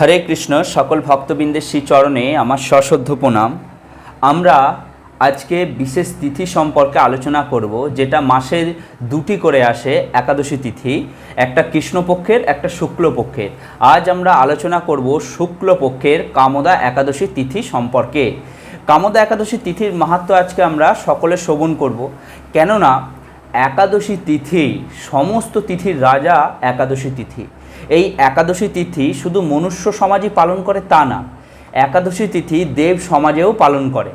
হরে কৃষ্ণ, সকল ভক্তবৃন্দের শ্রী চরণে আমার সশ্রদ্ধ প্রণাম। আমরা আজকে বিশেষ তিথি সম্পর্কে আলোচনা করব, যেটা মাসের দুটি করে আসে, একাদশী তিথি। একটা কৃষ্ণপক্ষের, একটা শুক্লপক্ষের। আজ আমরা আলোচনা করব শুক্লপক্ষের কামদা একাদশী তিথি সম্পর্কে। কামদা একাদশী তিথির মাহাত্ম আজকে আমরা সকলে শ্রবণ করব। কেননা, একাদশী তিথি সমস্ত তিথির রাজা একাদশী তিথি। এই একাদশী তিথি শুধু মনুষ্য সমাজই পালন করে তা না, একাদশী তিথি দেব সমাজেও পালন করে।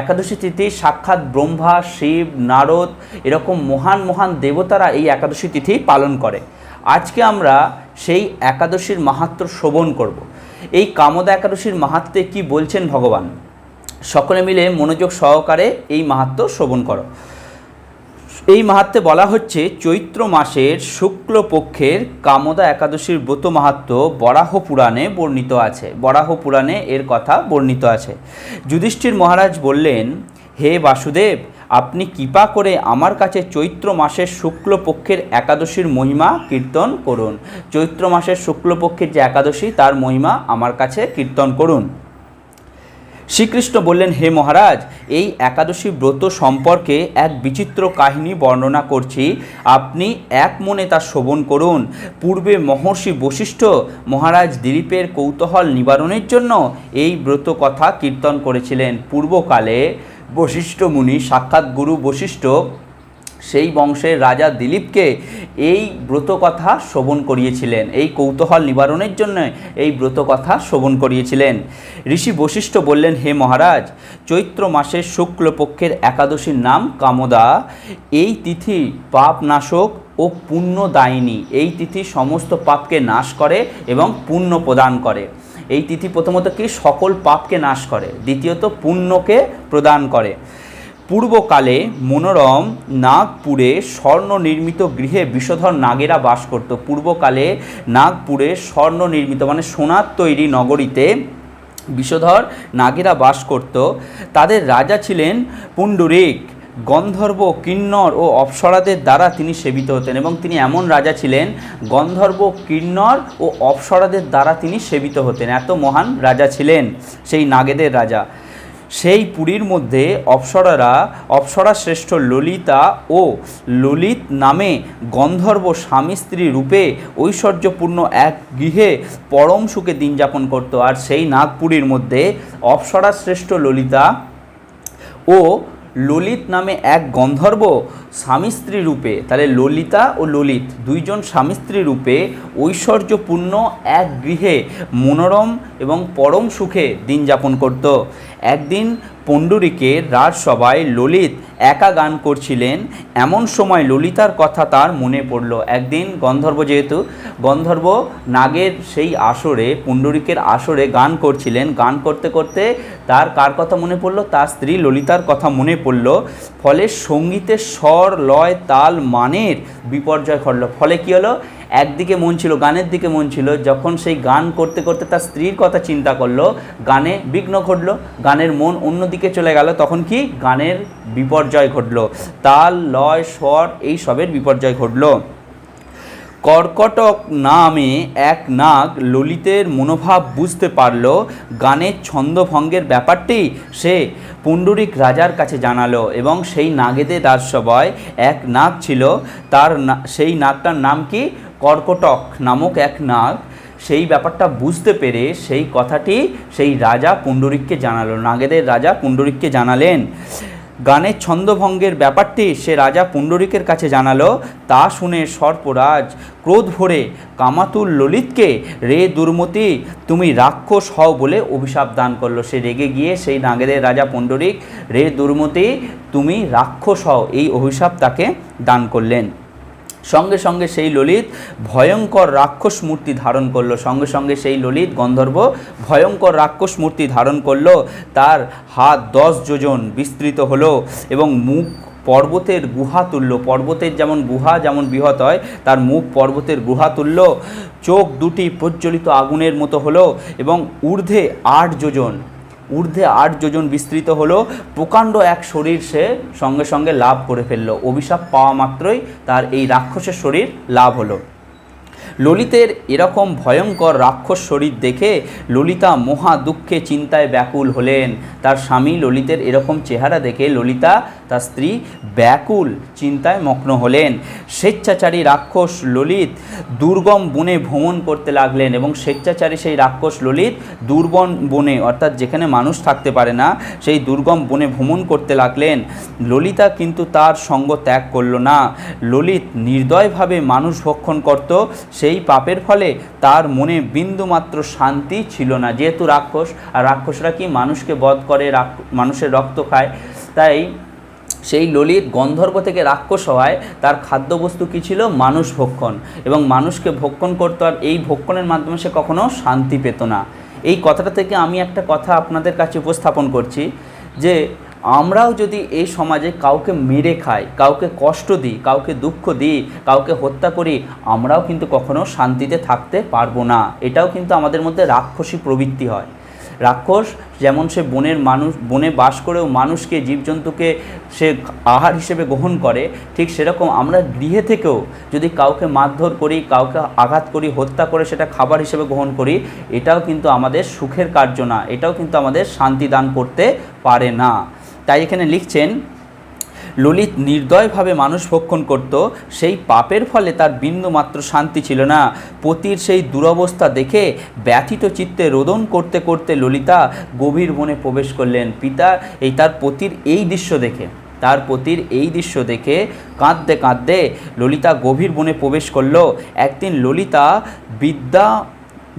একাদশী তিথি সাক্ষাৎ ব্রহ্মা, শিব, নারদ, এরকম মহান মহান দেবতারা এই একাদশী তিথি পালন করে। আজকে আমরা সেই একাদশীর মাহাত্ম শ্রবণ করব। এই কামদা একাদশীর মাহাত্মে কি বলছেন ভগবান? সকলে মিলে মনোযোগ সহকারে এই মাহাত্ম শ্রবণ করো। এই মাহাত্মে বলা হচ্ছে, চৈত্র মাসের শুক্লপক্ষের কামদা একাদশীর ব্রত মাহাত্ম বরাহ পুরাণে বর্ণিত আছে। বরাহ পুরাণে এর কথা বর্ণিত আছে। যুধিষ্ঠির মহারাজ বললেন, হে বাসুদেব, আপনি কৃপা করে আমার কাছে চৈত্র মাসের শুক্লপক্ষের একাদশীর মহিমা কীর্তন করুন। চৈত্র মাসের শুক্লপক্ষের যে একাদশী, তার মহিমা আমার কাছে কীর্তন করুন। শ্রীকৃষ্ণ বললেন, হে মহারাজ, এই একাদশী ব্রত সম্পর্কে এক বিচিত্র কাহিনী বর্ণনা করছি। আপনি এক মনে তা শোভন করুন। পূর্বে মহর্ষি বশিষ্ঠ মহারাজ দিলীপের কৌতূহল নিবারণের জন্য এই ব্রত কথা কীর্তন করেছিলেন। পূর্বকালে বশিষ্ঠ মুনি সাক্ষাৎ গুরু বশিষ্ঠ সেই বংশের রাজা দিলীপকে এই ব্রতকথা শ্রবণ করিয়েছিলেন। এই কৌতূহল নিবারণের জন্য এই ব্রতকথা শ্রবণ করিয়েছিলেন। ঋষি বশিষ্ঠ বললেন, হে মহারাজ, চৈত্র মাসের শুক্লপক্ষের একাদশীর নাম কামদা। এই তিথি পাপ নাশক ও পুণ্যদায়িনী। এই তিথি সমস্ত পাপকে নাশ করে এবং পুণ্য প্রদান করে। এই তিথি প্রথমত কি? সকল পাপকে নাশ করে। দ্বিতীয়ত, পুণ্যকে প্রদান করে। পূর্বকালে মনোরম নাগপুরে স্বর্ণ নির্মিত গৃহে বিষধর নাগেরা বাস করত। পূর্বকালে নাগপুরে স্বর্ণ নির্মিত মানে সোনার তৈরি নগরীতে বিষধর নাগেরা বাস করত। তাদের রাজা ছিলেন পুণ্ডরিক। গন্ধর্ব, কিন্নর ও অপ্সরাদের দ্বারা তিনি সেবিত হতেন এবং তিনি এমন রাজা ছিলেন, গন্ধর্ব, কিন্নর ও অপ্সরাদের দ্বারা তিনি সেবিত হতেন। এত মহান রাজা ছিলেন সেই নাগেদের রাজা। সেই পুরীর মধ্যে অপ্সরারা, অপ্সরা শ্রেষ্ঠ ললিতা ও ললিত নামে গন্ধর্ব স্বামী স্ত্রী রূপে ঐশ্বর্যপূর্ণ এক গৃহে পরম সুখে দিন যাপন করত। আর সেই নাগপুরীর মধ্যে অপ্সরা শ্রেষ্ঠ ললিতা ও ললিত নামে এক গন্ধর্ব স্বামী স্ত্রী রূপে, তাহলে ললিতা ও ললিত দুইজন স্বামী স্ত্রী রূপে ঐশ্বর্যপূর্ণ এক গৃহে মনোরম এবং পরম সুখে দিন যাপন করত। একদিন পণ্ডরিকের রাজসভায় ললিত একা গান করছিলেন। এমন সময় ললিতার কথা তার মনে পড়ল। একদিন গন্ধর্ব যেহেতু, গন্ধর্ব নাগের সেই আসরে, পুণ্ডরিকের আসরে গান করছিলেন। গান করতে করতে তার কার কথা মনে পড়ল? তার স্ত্রী ললিতার কথা মনে পড়ল। ফলে সঙ্গীতের স্বর, লয়, তাল, মানের বিপর্যয় ঘটল। ফলে কী হলো? একদিকে মন ছিল, গানের দিকে মন ছিল, যখন সেই গান করতে করতে তার স্ত্রীর কথা চিন্তা করল, গানে বিঘ্ন ঘটলো, গানের মন অন্যদিকে চলে গেল, তখন কি গানের বিপর্যয় ঘটলো, তাল, লয়, স্বর, এই সবের বিপর্যয় ঘটলো। কর্কটক নামে এক নাগ ললিতের মনোভাব বুঝতে পারল, গানের ছন্দভঙ্গের ব্যাপারটি সে পুণ্ডরিক রাজার কাছে জানালো, এবং সেই নাগেদের রাজসভায় এক নাগ ছিল, তার সেই নাগটার নাম কি? কর্কটক নামক এক নাগ সেই ব্যাপারটা বুঝতে পেরে সেই কথাটি সেই রাজা পুণ্ডরিককে জানালো। নাগেদের রাজা পুণ্ডরিককে জানালেন গানের ছন্দভঙ্গের ব্যাপারটি সে রাজা পুণ্ডরিকের কাছে জানালো। তা শুনে সর্পরাজ ক্রোধ ভরে কামাতুল ললিতকে, রে দুর্মতি, তুমি রাক্ষস হও বলে অভিশাপ দান করল। সে রেগে গিয়ে সেই নাগেদের রাজা পুণ্ডরিক, রে দুর্মতি, তুমি রাক্ষস হও। এই অভিশাপ তাকে দান করলেন। সঙ্গে সঙ্গে সেই ললিত ভয়ঙ্কর রাক্ষস মূর্তি ধারণ করল। সঙ্গে সঙ্গে সেই ললিত গন্ধর্ব ভয়ঙ্কর রাক্ষস মূর্তি ধারণ করল। তার হাত দশ যোজন বিস্তৃত হলো এবং মুখ পর্বতের গুহা তুল্য পর্বতের যেমন গুহা যেমন বৃহৎ হয়, তার মুখ পর্বতের গুহা তুল্য চোখ দুটি প্রজ্বলিত আগুনের মতো হলো এবং ঊর্ধ্বে আট যোজন ঊর্ধ্বে আট যোজন বিস্তৃত হলো। প্রকাণ্ড এক শরীর সে সঙ্গে সঙ্গে লাভ করে ফেলল। অভিশাপ পাওয়া মাত্রই তার এই রাক্ষসের শরীর লাভ হলো। ললিতের এরকম ভয়ঙ্কর রাক্ষস শরীর দেখে ললিতা মহা দুঃখে চিন্তায় ব্যাকুল হলেন। তার স্বামী ললিতের এরকম চেহারা দেখে ললিতা তার স্ত্রী ব্যাকুল চিন্তায় মগ্ন হলেন। স্বেচ্ছাচারী রাক্ষস ললিত দুর্গম বনে ভ্রমণ করতে লাগলেন এবং স্বেচ্ছাচারী সেই রাক্ষস ললিত দুর্বন বনে, অর্থাৎ যেখানে মানুষ থাকতে পারে না, সেই দুর্গম বনে ভ্রমণ করতে লাগলেন। ললিতা কিন্তু তার সঙ্গ ত্যাগ করল না। ললিত নির্দয়ভাবে মানুষ ভক্ষণ করত, সেই পাপের ফলে তার মনে বিন্দুমাত্র শান্তি ছিল না। যেহেতু রাক্ষস, আর রাক্ষসরা কি মানুষকে বধ করে মানুষের রক্ত খায়, তাই সেই ললিত গন্ধর্ব থেকে রাক্ষস হওয়ায় তার খাদ্যবস্তু কী ছিল? মানুষ ভক্ষণ। এবং মানুষকে ভক্ষণ করতো আর এই ভক্ষণের মাধ্যমে সে কখনো শান্তি পেত না। এই কথাটা থেকে আমি একটা কথা আপনাদের কাছে উপস্থাপন করছি যে আমরাও যদি এই সমাজে কাউকে মেরে খাই, কাউকে কষ্ট দিই, কাউকে দুঃখ দিই, কাউকে হত্যা করি, আমরাও কিন্তু কখনো শান্তিতে থাকতে পারব না। এটাও কিন্তু আমাদের মধ্যে রাক্ষসী প্রবৃত্তি হয়। রাক্ষস, যেমন সে বনের মানুষ, বনে বাস করেও মানুষকে, জীবজন্তুকে সে আহার হিসেবে গ্রহণ করে, ঠিক সেরকম আমরা গৃহে থেকেও যদি কাউকে মারধর করি, কাউকে আঘাত করি, হত্যা করে সেটা খাবার হিসেবে গ্রহণ করি, এটাও কিন্তু আমাদের সুখের কার্য না, এটাও কিন্তু আমাদের শান্তি দান করতে পারে না। তাই এখানে লিখছেন ললিত নির্দয়ভাবে মানুষ ভক্ষণ করত, সেই পাপের ফলে তার বিন্দুমাত্র শান্তি ছিল না। পতির সেই দুরবস্থা দেখে ব্যথিত চিত্তে রোদন করতে করতে ললিতা গভীর বনে প্রবেশ করলেন। পিতা, এই তার পতির এই দৃশ্য দেখে। তার পতির এই দৃশ্য দেখে কাঁদতে কাঁদতে ললিতা গভীর বনে প্রবেশ করল। একদিন ললিতা বিদ্যা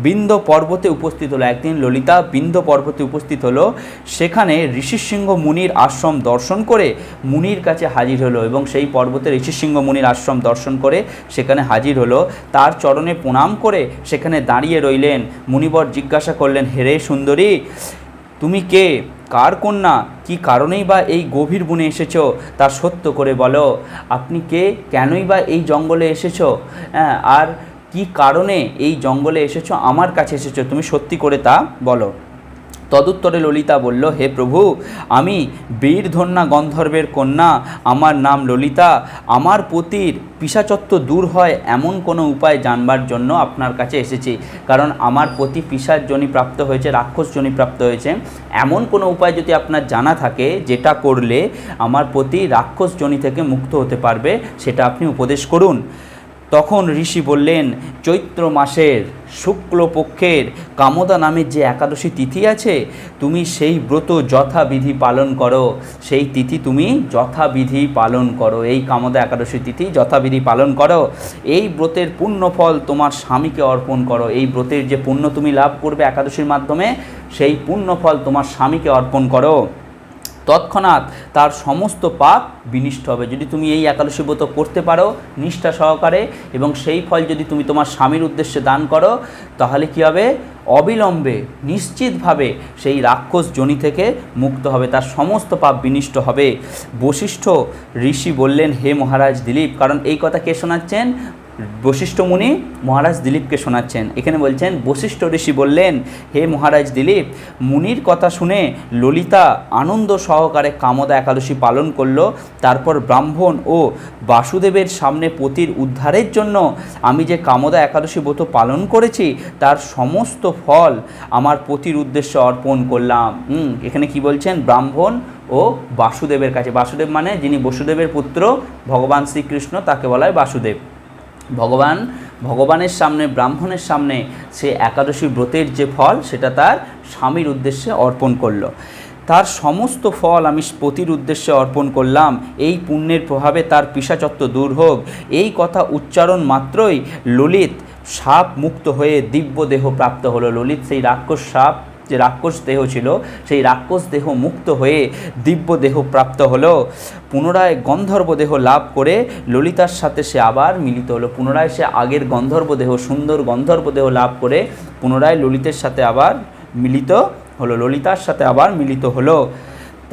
বিন্দ পর্বতে উপস্থিত হলো একদিন ললিতা, বিন্দ পর্বতে উপস্থিত হলো। সেখানে ঋষিসিংহ মুনির আশ্রম দর্শন করে মুনির কাছে হাজির হলো এবং সেই পর্বতে ঋষিসিংহ মুনির আশ্রম দর্শন করে সেখানে হাজির হলো। তার চরণে প্রণাম করে সেখানে দাঁড়িয়ে রইলেন। মুনিবর জিজ্ঞাসা করলেন, হেরে সুন্দরী, তুমি কে? কার কন্যা? কি কারণেই বা এই গভীর বনে এসেছ? তা সত্য করে বলো। আপনি কে? কেনই বা এই জঙ্গলে এসেছ? হ্যাঁ আর কি কারণে এই জঙ্গলে এসেছ, আমার কাছে এসেছ, তুমি সত্যি করে তা বলো। তদুত্তরে ললিতা বলল, হে প্রভু, আমি বীরধন্যা গন্ধর্বের কন্যা, আমার নাম ললিতা। আমার পতির পিসাচত্ব দূর হয় এমন কোনো উপায় জানবার জন্য আপনার কাছে এসেছি। কারণ আমার পতি পিসার জনি প্রাপ্ত হয়েছে, রাক্ষস জনি প্রাপ্ত হয়েছে। এমন কোনো উপায় যদি আপনার জানা থাকে, যেটা করলে আমার পতি রাক্ষস জনি থেকে মুক্ত হতে পারবে, সেটা আপনি উপদেশ করুন। তখন ঋষি বললেন, চৈত্র মাসের শুক্লপক্ষের কামদা নামের যে একাদশী তিথি আছে, তুমি সেই ব্রত যথাবিধি পালন করো। সেই তিথি তুমি যথাবিধি পালন করো। এই কামদা একাদশী তিথি যথাবিধি পালন করো। এই ব্রতের পুণ্য ফল তোমার স্বামীকে অর্পণ করো। এই ব্রতের যে পুণ্য তুমি লাভ করবে একাদশীর মাধ্যমে, সেই পুণ্য ফল তোমার স্বামীকে অর্পণ করো। তৎক্ষণাৎ তার সমস্ত পাপ বিনিষ্ট হবে। যদি তুমি এই একাদশী ব্রত করতে পারো নিষ্ঠা সহকারে এবং সেই ফল যদি তুমি তোমার স্বামীর উদ্দেশ্যে দান করো, তাহলে কী হবে? অবিলম্বে নিশ্চিতভাবে সেই রাক্ষস জনি থেকে মুক্ত হবে, তার সমস্ত পাপ বিনিষ্ট হবে। বশিষ্ঠ ঋষি বললেন, হে মহারাজ দিলীপ, কারণ এই কথা কে শোনাচ্ছেন? বশিষ্ঠ মুনি মহারাজ দিলীপকে শোনাচ্ছেন। এখানে বলছেন, বশিষ্ঠ ঋষি বললেন, হে মহারাজ দিলীপ, মুনির কথা শুনে ললিতা আনন্দ সহকারে কামদা একাদশী পালন করল। তারপর ব্রাহ্মণ ও বাসুদেবের সামনে পতির উদ্ধারের জন্য আমি যে কামদা একাদশী ব্রত পালন করেছি, তার সমস্ত ফল আমার পতির উদ্দেশ্যে অর্পণ করলাম। এখানে কি বলছেন? ব্রাহ্মণ ও বাসুদেবের কাছে। বাসুদেব মানে যিনি বসুদেবের পুত্র, ভগবান শ্রীকৃষ্ণ, তাকে বলা হয় বাসুদেব। ভগবান, ভগবানের সামনে, ব্রাহ্মণের সামনে সে একাদশী ব্রতের যে ফল, সেটা তার স্বামীর উদ্দেশ্যে অর্পণ করল। তার সমস্ত ফল আমি পতির উদ্দেশ্যে অর্পণ করলাম। এই পুণ্যের প্রভাবে তার পিসাচত্ব দূর হোক। এই কথা উচ্চারণ মাত্রই ললিত সাপ মুক্ত হয়ে দিব্য দেহ প্রাপ্ত হলো। ললিত সেই রাক্ষস সাপ যে রাক্ষস দেহ ছিল, সেই রাক্ষস দেহ মুক্ত হয়ে দিব্য দেহ প্রাপ্ত হলো। পুনরায় গন্ধর্ব দেহ লাভ করে ললিতার সাথে সে আবার মিলিত হলো। পুনরায় সে আগের গন্ধর্ব দেহ, সুন্দর গন্ধর্ব দেহ লাভ করে পুনরায় ললিতের সাথে আবার মিলিত হলো। ললিতার সাথে আবার মিলিত হলো।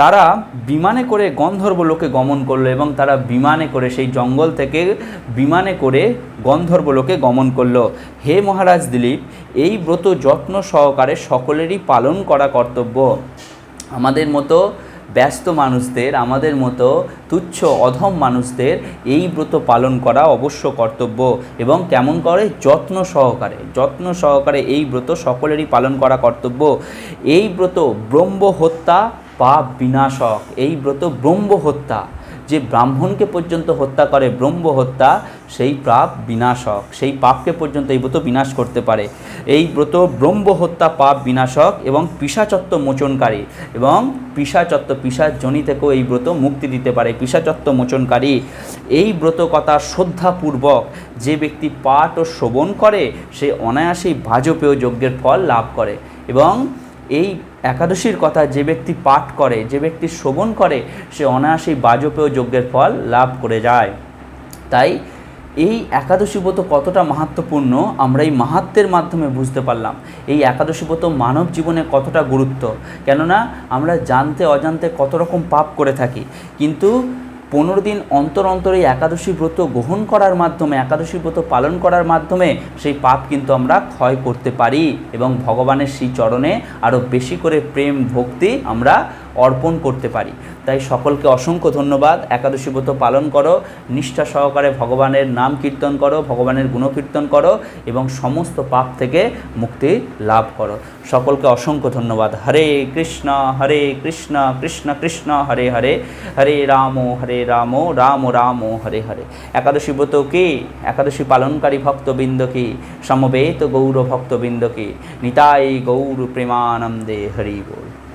তারা বিমানে করে গন্ধর্ব লোকে গমন করল এবং তারা বিমানে করে সেই জঙ্গল থেকে বিমানে করে গন্ধর্ব লোকে গমন করল। হে মহারাজ দিলীপ, এই ব্রত যত্ন সহকারে সকলেরই পালন করা কর্তব্য। আমাদের মতো ব্যস্ত মানুষদের, আমাদের মতো তুচ্ছ অধম মানুষদের এই ব্রত পালন করা অবশ্য কর্তব্য এবং কেমন করে? যত্ন সহকারে যত্ন সহকারে এই ব্রত সকলেরই পালন করা কর্তব্য। এই ব্রত ব্রহ্ম হত্যা পাপ বিনাশক এই ব্রত ব্রহ্ম হত্যা। যে ব্রাহ্মণকে পর্যন্ত হত্যা করে ব্রহ্ম হত্যা, সেই পাপ বিনাশক, সেই পাপকে পর্যন্ত এই ব্রত বিনাশ করতে পারে। এই ব্রত ব্রহ্ম হত্যা, পাপ বিনাশক এবং পিসাচত্ব মোচনকারী এবং পিসাচত্ব পিসাচ জনি থেকেও এই ব্রত মুক্তি দিতে পারে। পিসাচত্ব মোচনকারী। এই ব্রত কথা শ্রদ্ধাপূর্বক যে ব্যক্তি পাঠ ও শ্রবণ করে, সে অনায়াসেই বাজপেয় যজ্ঞের ফল লাভ করে এবং এই একাদশীর কথা যে ব্যক্তি পাঠ করে, যে ব্যক্তি শ্রবণ করে, সে অনায়াসেই বাজপেয় যজ্ঞের ফল লাভ করে যায়। তাই এই একাদশী ব্রত কতটা মাহাত্মপূর্ণ, আমরা এই মাহাত্মের মাধ্যমে বুঝতে পারলাম। এই একাদশী ব্রত মানব জীবনে কতটা গুরুত্ব। কেননা, আমরা জানতে অজান্তে কত রকম পাপ করে থাকি। কিন্তু পনেরো দিন অন্তর অন্তর এই একাদশী ব্রত গ্রহণ করার মাধ্যমে, একাদশী ব্রত পালন করার মাধ্যমে সেই পাপ কিন্তু আমরা ক্ষয় করতে পারি এবং ভগবানের সেই চরণে আরও বেশি করে প্রেম, ভক্তি আমরা অর্পণ করতে পারি। তাই সকলকে অসংখ্য ধন্যবাদ। একাদশী ব্রত পালন করো, নিষ্ঠা সহকারে ভগবানের নাম কীর্তন করো, ভগবানের গুণকীর্তন করো এবং সমস্ত পাপ থেকে মুক্তি লাভ করো। সকলকে অসংখ্য ধন্যবাদ। হরে কৃষ্ণ হরে কৃষ্ণ কৃষ্ণ কৃষ্ণ, হরে হরে হরে রাম হরে রাম রাম রাম, হরে হরে। একাদশী ব্রত কি? একাদশী পালনকারী ভক্তবৃন্দ কি? সমবেত গৌর ভক্তবৃন্দ কি? নিতাই গৌর প্রেমানন্দে হরি বল।